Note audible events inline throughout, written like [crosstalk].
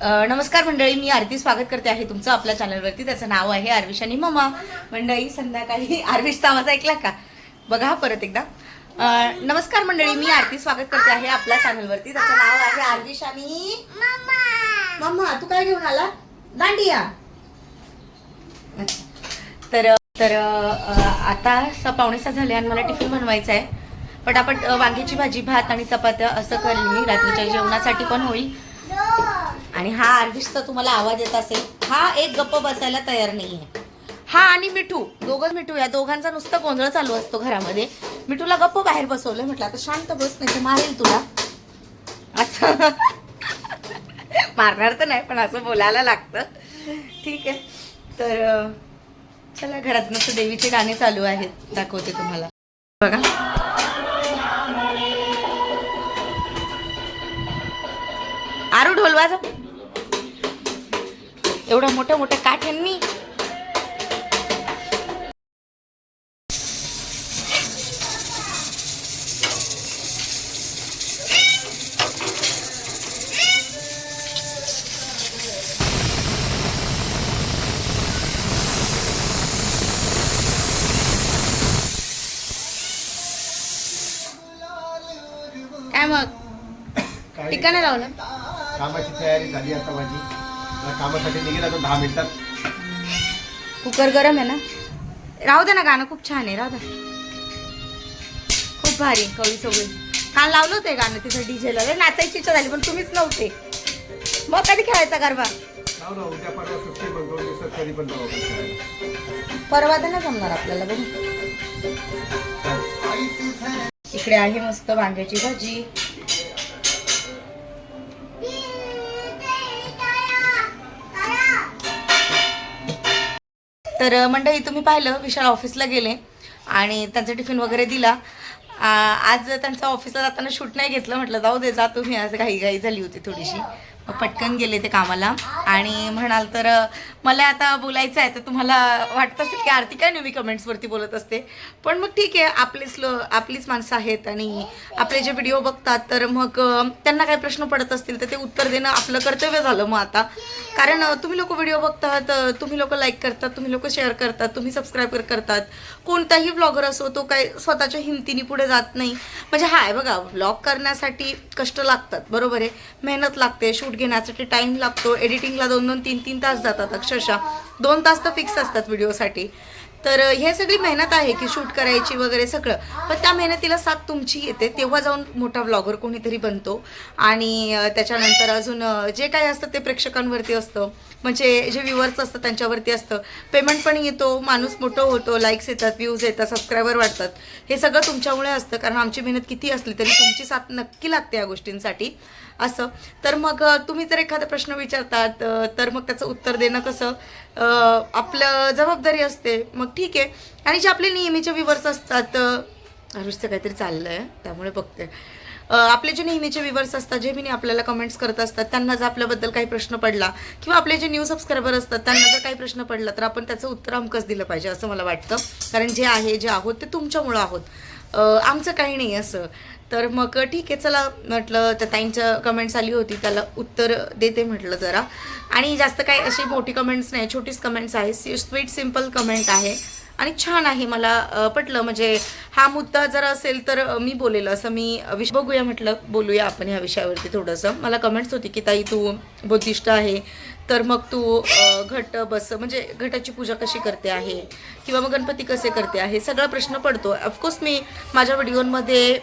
नमस्कार मंडळी मी आरती स्वागत करते आहे तुमचं आपल्या चॅनलवरती. त्याचं नाव आहे आरविश आणि ममा. मंडळी संध्याकाळी [laughs] आरविशचा आवाज ऐकला का? बघा परत एकदा. नमस्कार मंडळी मी आरती स्वागत करते आहे आपल्या चॅनलवरती. त्याचं नाव आहे आरविश आणि मम्मा तू काय घेऊन आला? दांडिया. तर तर आता स पावणे सहा झाले आणि मला टिफिन बनवायचा आहे. पटापट वांग्याची भाजी भात आणि चपात्या असं करेल मी. रात्रीच्या जेवणासाठी पण होईल. आणि हा आर्टिस्टचा तुम्हाला आवाज येत असेल हा एक गप्प बसायला तयार नाही आहे हा आणि मिठू दोघं मिठू या दोघांचा नुसतं गोंधळ चालू असतो घरामध्ये. मिठूला गप्प बाहेर बसवलं म्हटलं आता शांत बस नाही तर मारेल तुला. असं. मारणार तर नाही पण असं बोलायला लागतं. ठीक आहे. तर चला घरात नुसतं देवीचे गाणे चालू आहेत. दाखवते तुम्हाला. बघा. आरू ढोलवाजा एवढ्या मोठ्या मोठ्या काठ्यांनी. काय मग? काही टिका नाही लावलं. कामाची तयारी झाली आता माझी. कामासाठी निघेल आता दहा मिनिटात. कुकर गरम आहे ना? राहू दे ना गाणं खूप छान आहे राहू दे. खूप भारी कवी सगळी. काल लावलं होतं गाणं तिथं डीजेला लय नाचायची इच्छा झाली पण तुम्हीच नव्हते. मग कधी खेळायचा गरबा. परवा तर नाही जमणार आपल्याला बघू. इकडे आहे मस्त वांग्याची भाजी. तर मंडळी तुम्ही पाहिलं विशाल ऑफिसला गेले आणि त्यांचा टिफिन वगैरे दिला. आज त्यांचं ऑफिसला जाताना शूट नाही घेतलं म्हटलं जाऊ दे जा तुम्ही. आज घाई घाई झाली होती थोडीशी. मग पटकन गेले ते कामाला आणि म्हणाल तर मला आता बोलायचं आहे तर तुम्हाला वाटत असेल की आरती काय नेहमी कमेंट्सवरती बोलत असते. पण मग ठीक आहे आपलीच लो आपलीच माणसं आहेत आणि आपले जे व्हिडिओ बघतात तर मग त्यांना काही प्रश्न पडत असतील तर ते उत्तर देणं आपलं कर्तव्य झालं मग आता. कारण तुम्ही लोक व्हिडिओ बघतात तुम्ही लोक लाईक करतात तुम्ही लोक शेअर करतात तुम्ही सबस्क्राईब करतात. कोणताही ब्लॉगर असो तो काय स्वतःच्या हिमतीने पुढे जात नाही. म्हणजे हाय बघा ब्लॉग करण्यासाठी कष्ट लागतात बरोबर आहे. मेहनत लागते शूट घेण्यासाठी टाईम लागतो एडिटिंगला दोन दोन तीन तीन तास जातात अक्षर अक्षरशः दोन तास तर फिक्स असतात व्हिडिओसाठी तर हे सगळी मेहनत आहे की शूट करायची वगैरे सगळं. पण त्या मेहनतीला साथ तुमची येते. तेव्हा जाऊन मोठा व्लॉगर कोणीतरी बनतो. आणि त्याच्यानंतर अजून जे काही असतं ते प्रेक्षकांवरती असतं. म्हणजे जे व्ह्युअर्स असतं त्यांच्यावरती असतं. पेमेंट पण येतो. माणूस मोठं होतो. लाईक्स येतात व्ह्यूज येतात सबस्क्रायबर वाढतात. हे सगळं तुमच्यामुळे असतं. कारण आमची मेहनत किती असली तरी तुमची साथ नक्की लागते या गोष्टींसाठी. असं. तर मग तुम्ही जर एखादा प्रश्न विचारतात तर मग त्याचं उत्तर देणं कसं? आपलं जबाबदारी असते. मग ठीक आहे. आणि जे आपले नेहमीचे विवर्स असतात आयुष्य काहीतरी चाललं आहे त्यामुळे बघते. आपले जे नेहमीचे विवर्स असतात जे मी आपल्याला कमेंट्स करत असतात त्यांना जर आपल्याबद्दल काही प्रश्न पडला किंवा आपले जे न्यू सबस्क्रायबर असतात त्यांना जर काही प्रश्न पडला तर आपण त्याचं उत्तर अमकच दिलं पाहिजे असं मला वाटतं. कारण जे आहे जे आहोत ते तुमच्यामुळं आहोत. आमचं काही नाही असं. तर मग ठीक आहे चला म्हटलं त्या ताईंच्या कमेंट्स आली होती त्याला उत्तर देते म्हटलं जरा. आणि जास्त काही अशी मोठी कमेंट्स नाही छोटीच कमेंट्स आहे स्वीट सिंपल कमेंट आहे. आणि छान आहे मला पटलं. म्हणजे हा मुद्दा जर असेल तर मी बोलेल. असं मी विष बघूया म्हटलं बोलूया आपण ह्या विषयावरती थोडंसं. मला कमेंट्स होती की ताई तू बुद्धिष्ट आहे तर मग तू घट बस म्हणजे घटाची पूजा कशी करते आहे? किंवा मग गणपती कसे करते आहे? सगळा प्रश्न पडतो. ऑफकोर्स मी माझ्या व्हिडिओमध्ये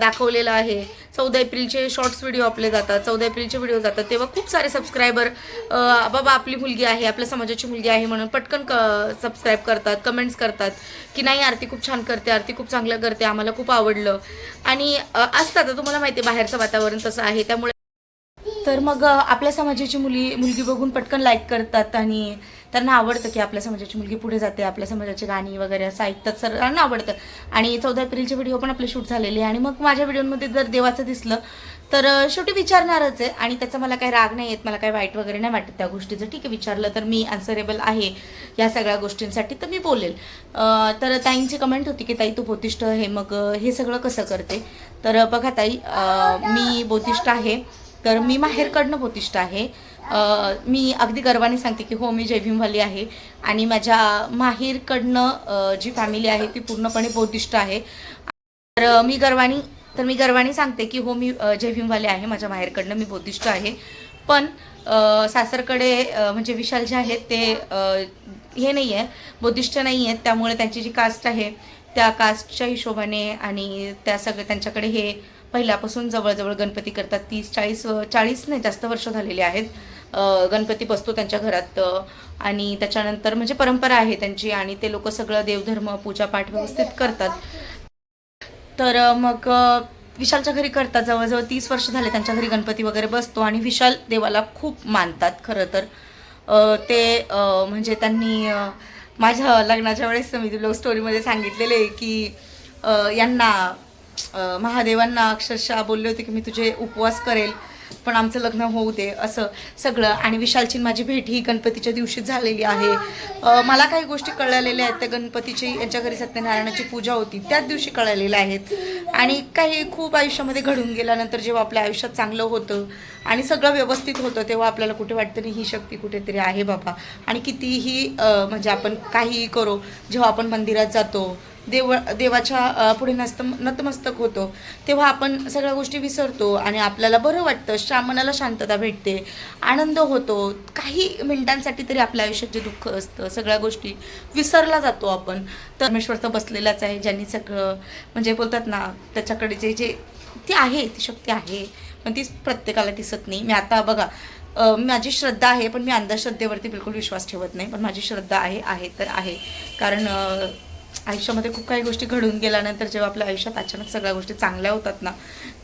दाखवलेला आहे. चौदा एप्रिलचे शॉर्ट्स व्हिडिओ आपले जातात चौदा एप्रिलचे व्हिडिओ जातात. तेव्हा खूप सारे सबस्क्रायबर बाबा आपली मुलगी आहे आपल्या समाजाची मुलगी आहे म्हणून पटकन क सबस्क्राईब करतात कमेंट्स करतात की नाही आरती खूप छान करते आरती खूप चांगलं करते आम्हाला खूप आवडलं. आणि असतात आता तुम्हाला माहिती आहे बाहेरचं वातावरण तसं आहे त्यामुळे तर मग आपल्या समाजाची मुली मुलगी बघून पटकन लाईक करतात आणि त्यांना आवडतं की आपल्या समाजाची मुलगी पुढे जाते आपल्या समाजाची गाणी वगैरे असं ऐकतात सर्वांना आवडतं. आणि चौदा एप्रिलचे व्हिडिओ पण आपले शूट झालेले आणि मग माझ्या व्हिडिओमध्ये जर देवाचं दिसलं तर शेवटी विचारणारच आहे. आणि त्याचा मला काही राग नाही येत मला काही वाईट वगैरे नाही वाटत त्या गोष्टीचं. ठीक आहे विचारलं तर मी आन्सरेबल आहे या सगळ्या गोष्टींसाठी तर मी बोलेल. तर ताईंची कमेंट होती की ताई तू बोधिष्ठ आहे मग हे सगळं कसं करते? तर बघा ताई मी बोधिष्ठ आहे. तर मी माहेरकडनं बोधिष्ट आहे. मी अगदी गर्वाने सांगते की हो मी जयभीमवाली आहे आणि माझ्या माहेरकडनं जी फॅमिली आहे ती पूर्णपणे बोधिष्ट आहे. तर मी गर्वानी तर मी गर्वाने सांगते की हो मी जयभीमवाली आहे माझ्या माहेरकडनं मी बौद्धिष्ट आहे. पण सासरकडे म्हणजे विशाल जे आहेत ते हे नाही आहे बौद्धिष्ट नाही आहेत त्यामुळे त्यांची जी कास्ट आहे त्या कास्टच्या हिशोबाने आणि त्या सगळं त्यांच्याकडे हे पहिल्यापासून जवळजवळ गणपती करतात. तीस चाळीस चाळीस नाही जास्त वर्ष झालेली आहेत. गणपती बसतो त्यांच्या घरात आणि त्याच्यानंतर म्हणजे परंपरा आहे त्यांची आणि ते लोक सगळं देवधर्म पूजापाठ व्यवस्थित करतात. तर मग विशालच्या घरी करतात. जवळजवळ तीस वर्ष झाले त्यांच्या घरी गणपती वगैरे बसतो आणि विशाल देवाला खूप मानतात खरं तर. ते म्हणजे त्यांनी माझ्या लग्नाच्या वेळेस मी लव्ह स्टोरीमध्ये सांगितलेले की यांना महादेवांना अक्षरशः बोलले होते की मी तुझे उपवास करेल पण आमचं लग्न होऊ दे असं सगळं. आणि विशालची माझी भेट ही गणपतीच्या दिवशी झालेली आहे. मला काही गोष्टी कळलेल्या आहेत. त्या गणपतीची यांच्या घरी सत्यनारायणाची पूजा होती त्याच दिवशी कळलेल्या आहेत. आणि काही खूप आयुष्यामध्ये घडून गेल्यानंतर जेव्हा आपल्या आयुष्यात चांगलं होतं आणि सगळं व्यवस्थित होतं तेव्हा आपल्याला कुठे वाटतं नाही ही शक्ती कुठेतरी आहे बाबा. आणि कितीही म्हणजे आपण काहीही करू जेव्हा आपण मंदिरात जातो देव देवाच्या पुढे नस्त नतमस्तक होतो. तेव्हा आपण सगळ्या गोष्टी विसरतो आणि आपल्याला बरं वाटतं शा मनाला शांतता भेटते आनंद होतो. काही मिनिटांसाठी तरी आपल्या आयुष्यात जे दुःख असतं सगळ्या गोष्टी विसरला जातो आपण. तर परमेश्वर तर बसलेलाच आहे ज्यांनी सगळं म्हणजे बोलतात ना त्याच्याकडे जे जे ती आहे ती शक्ती आहे पण ती प्रत्येकाला दिसत नाही. मी आता बघा माझी श्रद्धा आहे पण मी अंधश्रद्धेवरती बिलकुल विश्वास ठेवत नाही पण माझी श्रद्धा आहे आहे तर आहे. कारण आयुष्यामध्ये खूप काही गोष्टी घडून गेल्यानंतर जेव्हा आपल्या आयुष्यात अचानक सगळ्या गोष्टी चांगल्या होतात ना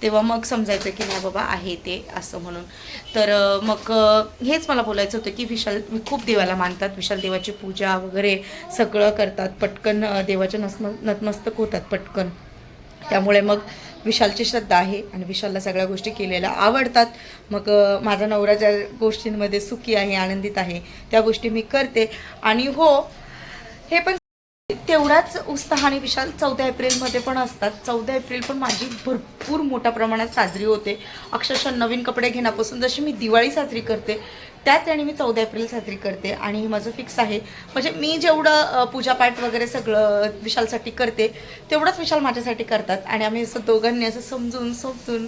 तेव्हा मग समजायचं की नाही बाबा आहे ते असं म्हणून. तर मग हेच मला बोलायचं होतं की विशाल खूप देवाला मानतात. विशाल देवाची पूजा वगैरे सगळं करतात. पटकन देवाच्या नसम नतमस्तक होतात पटकन. त्यामुळे मग विशालची श्रद्धा आहे आणि विशालला सगळ्या गोष्टी केलेल्या आवडतात. मग माझा नवरा ज्या गोष्टींमध्ये सुखी आहे आनंदित आहे त्या गोष्टी मी करते. आणि हो हे पण तेवढाच उत्साहाने विशाल चौदा एप्रिलमध्ये पण असतात. चौदा एप्रिल पण माझी भरपूर मोठ्या प्रमाणात साजरी होते. अक्षरशः नवीन कपडे घेण्यापासून जशी मी दिवाळी साजरी करते त्याच आणि मी चौदा एप्रिल साजरी करते आणि हे माझं फिक्स आहे. म्हणजे मी जेवढं पूजापाठ वगैरे सगळं विशालसाठी करते तेवढंच विशाल माझ्यासाठी करतात. आणि आम्ही असं दोघांनी असं समजून समजून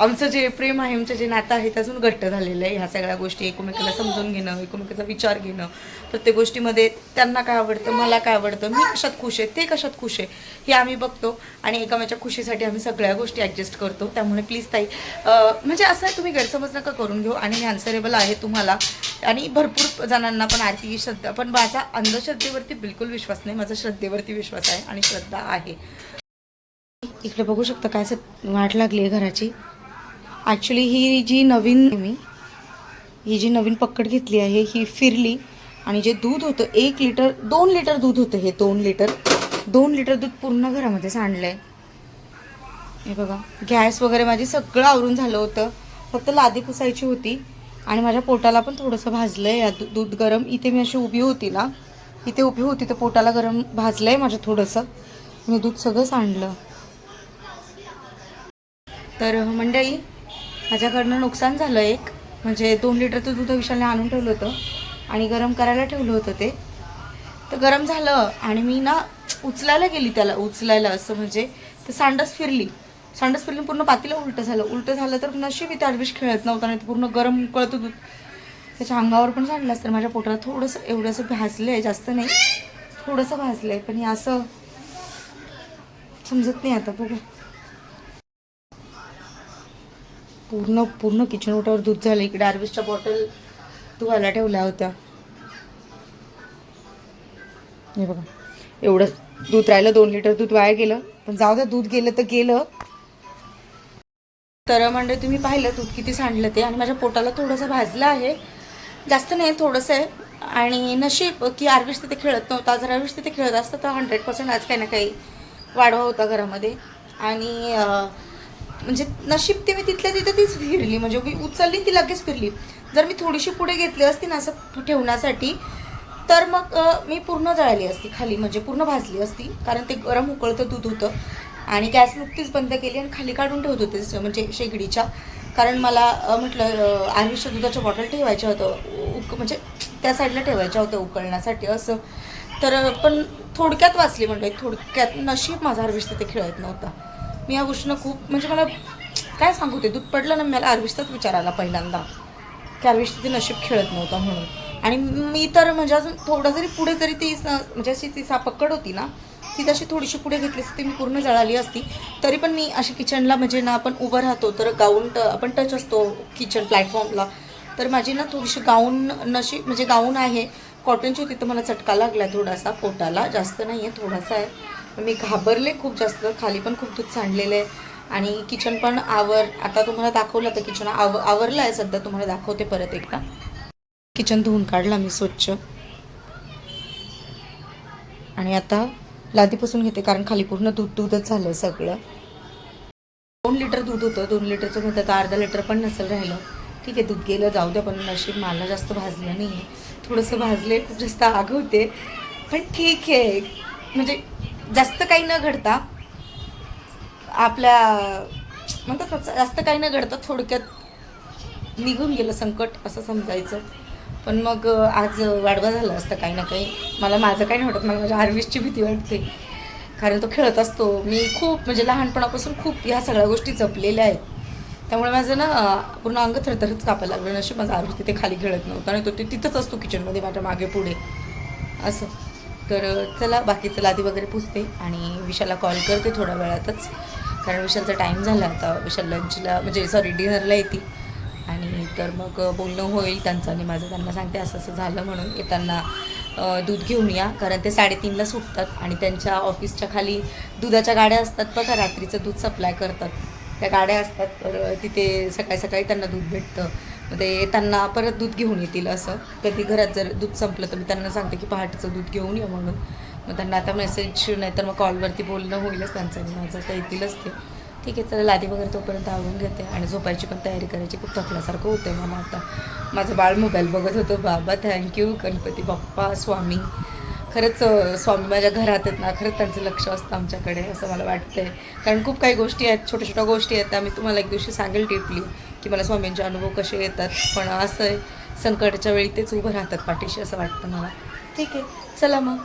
आमचं जे प्रेम आहे आमचं जे नातं आहे ते अजून घट्ट झालेलं आहे. ह्या सगळ्या गोष्टी एकमेकाला समजून घेणं एकमेकाचा विचार घेणं प्रत्येक गोष्टीमध्ये त्यांना काय आवडतं मला काय आवडतं मी कशात खुश आहे ते कशात खुश आहे हे आम्ही बघतो आणि एकामेच्या खुशीसाठी आम्ही सगळ्या गोष्टी ॲडजस्ट करतो. त्यामुळे प्लीज ताई म्हणजे असं तुम्ही गैरसमज नका करून घेऊ आणि मी आन्सरेबल आहे तुम्हाला. आणि भरपूर जणांना पण आरती श्रद्धा पण माझा अंधश्रद्धेवरती बिलकुल विश्वास नाही माझा श्रद्धेवरती विश्वास आहे आणि श्रद्धा आहे. इकडे बघू शकता काय वाट लागली आहे घराची. ॲक्च्युली ही जी नवीन मी ही जी नवीन पकड घेतली आहे ही फिरली. आणि जे दूध होतं एक लिटर दोन लिटर दूध होतं हे दोन लिटर. दोन लिटर दूध पूर्ण घरामध्ये सांडलं आहे हे बघा गॅस वगैरे माझी सगळं आवरून झालं होतं. फक्त लादी पुसायची होती. आणि माझ्या पोटाला पण थोडंसं भाजलं आहे या दूध गरम इथे मी अशी उभी होती ना इथे उभी होती तर पोटाला गरम भाजलं आहे माझं थोडंसं. मी दूध सगळं सांडलं. तर मंडळी माझ्याकडनं नुकसान झालं एक. म्हणजे दोन लिटरचं दूध विशालने आणून ठेवलं होतं. आणि गरम करायला ठेवलं होतं ते. तर गरम झालं आणि मी ना उचलायला गेली त्याला उचलायला असं म्हणजे तर सांडस फिरली. सांडस फिरली पूर्ण पातीला उलटं झालं. उलटं झालं तर नशीब इथे अडविश खेळत नव्हता नाही तर पूर्ण गरम कळत दूध त्याच्या अंगावर पण सांडलं असतं. माझ्या पोटाला थोडंसं एवढंसं भाजलं आहे जास्त नाही. थोडंसं भाजलं आहे पण हे असं समजत नाही आता. बघू. पूर्ण पूर्ण किचन ओटावर दूध झालं. इकडे आर्विसच्या बॉटल धुवायला ठेवल्या होत्या. हे बघा. एवढं दूध राहिलं दोन लिटर दूध वाया गेलं. पण जाऊ द्या दूध गेलं तर गेलं. तर म्हणजे तुम्ही पाहिलं दूध किती सांडलं ते? आणि माझ्या पोटाला थोडंसं भाजलं आहे. जास्त नाही थोडंसं आहे. आणि नशीब की आर्विश तिथे खेळत नव्हता. जर आर्विश तिथे खेळत असतं तर हंड्रेड पर्सेंट आज काही ना काही वाढवा होता घरामध्ये. आणि म्हणजे नशीब ते मी तिथल्या तिथं तीच फिरली. म्हणजे मी उचलली ती लगेच फिरली. जर मी थोडीशी पुढे घेतली असती ना असं ठेवण्यासाठी तर मग मी पूर्ण जळाली असती खाली. म्हणजे पूर्ण भाजली असती. कारण ते गरम उकळतं दूध होतं. आणि गॅस नुकतीच बंद केली आणि खाली काढून ठेवत होते म्हणजे शेगडीच्या. कारण मला म्हटलं अ, आयुष्य दुधाच्या बॉटल ठेवायच्या होतं उक म्हणजे त्या साईडला ठेवायच्या होत्या उकळण्यासाठी असं. तर पण थोडक्यात वाचली म्हणजे थोडक्यात नशीब माझा हार्वेस्ट ते खेळत नव्हता. मी या गोष्टीनं खूप म्हणजे मला काय सांगू ते? दूध पडलं ना मला हार्वेस्टच विचार आला पहिल्यांदा. की हार्वेस्ट तिथे नशीब खेळत नव्हता म्हणून. आणि मी तर म्हणजे अजून थोडं जरी पुढे जरी ती स- म्हणजे अशी ती सापकड होती ना ती तशी थोडीशी पुढे घेतली असती ती मी पूर्ण जळाली असती. तरी पण मी अशी किचनला म्हणजे ना आपण उभं राहतो तर गाऊन ट आपण टच असतो किचन प्लॅटफॉर्मला. तर माझी ना थोडीशी गाऊन नशी म्हणजे गाऊन आहे. कॉटनची होती तर मला चटका लागला थोडासा पोटाला. जास्त नाही आहे थोडासा आहे. मी घाबरले खूप जास्त खाली पण खूप दूध सांडलेलं. आहे आणि किचन पण आवर आता तुम्हाला दाखवलं तर किचन आव आवरलं आहे सध्या तुम्हाला दाखवते परत एकदा. किचन धुवून काढला मी स्वच्छ. आणि आता लादीपासून घेते कारण खाली पूर्ण दूध दूधच झालं सगळं. दोन लिटर दूध होतं दोन लिटरचं म्हणतात तर अर्धा लिटर पण नसेल राहिलं. ठीक आहे दूध गेलं जाऊ द्या पण नशीब मला जास्त भाजलं नाही आहे थोडंसं भाजले खूप जास्त आग होते. पण ठीक आहे. म्हणजे जास्त काही न घडता आपल्या म्हणतात जास्त काही न घडता थोडक्यात निघून गेलं संकट असं समजायचं. पण मग आज वाढवा झाला असतं काही ना काही. मला माझं काही नाही वाटत मला माझ्या हार्वेस्टची भीती वाटते. कारण तो खेळत असतो. मी खूप म्हणजे लहानपणापासून खूप ह्या सगळ्या गोष्टी जपलेल्या आहेत. त्यामुळे माझं ना पूर्ण अंग थरथरच कापायला लागलं. नशी माझा हार्वेस्ट तिथे खाली खेळत नव्हतं. आणि तो ते तिथंच असतो किचनमध्ये माझ्या मागे पुढे. असं. तर चला बाकीचं लादी वगैरे पुसते आणि विशाला कॉल करते थोड्या वेळातच. कारण विशालचा टाईम झाला आता. विशाल लंचला म्हणजे सॉरी डिनरला येते. आणि तर मग बोलणं होईल त्यांचं आणि माझं. त्यांना सांगते असं असं झालं म्हणून. येताना दूध घेऊन या. कारण ते साडेतीनला सुटतात आणि त्यांच्या ऑफिसच्या खाली दुधाच्या गाड्या असतात बघा रात्रीचं दूध सप्लाय करतात. त्या गाड्या असतात. तर तिथे सकाळी सकाळी त्यांना दूध भेटतं. ते त्यांना परत दूध घेऊन येतील असं. कधी घरात जर दूध संपलं तर मी त्यांना सांगते की पहाटेचं दूध घेऊन ये म्हणून. मग त्यांना आता मेसेज नाही तर मग कॉलवरती बोलणं होईलच त्यांचं आणि माझं तर येतीलच ते. ठीक आहे चला लादी वगैरे तोपर्यंत आवडून घेते आणि झोपायची पण तयारी करायची. खूप थकल्यासारखं होतं मला आता. माझं बाळ मोबाईल बघत होतं. बाबा थँक्यू गणपती बाप्पा स्वामी. खरंच स्वामी माझ्या घरात आहेत ना खरंच त्यांचं लक्ष असतं आमच्याकडे असं मला वाटतंय. कारण खूप काही गोष्टी आहेत छोट्या छोट्या गोष्टी आहेत त्या मी तुम्हाला एक दिवशी सांगेल टिपली की मला स्वामींचे अनुभव कसे येतात पण असं आहे संकटाच्या वेळी तेच उभं राहतात पाठीशी असं वाटतं मला. ठीक आहे चला मग.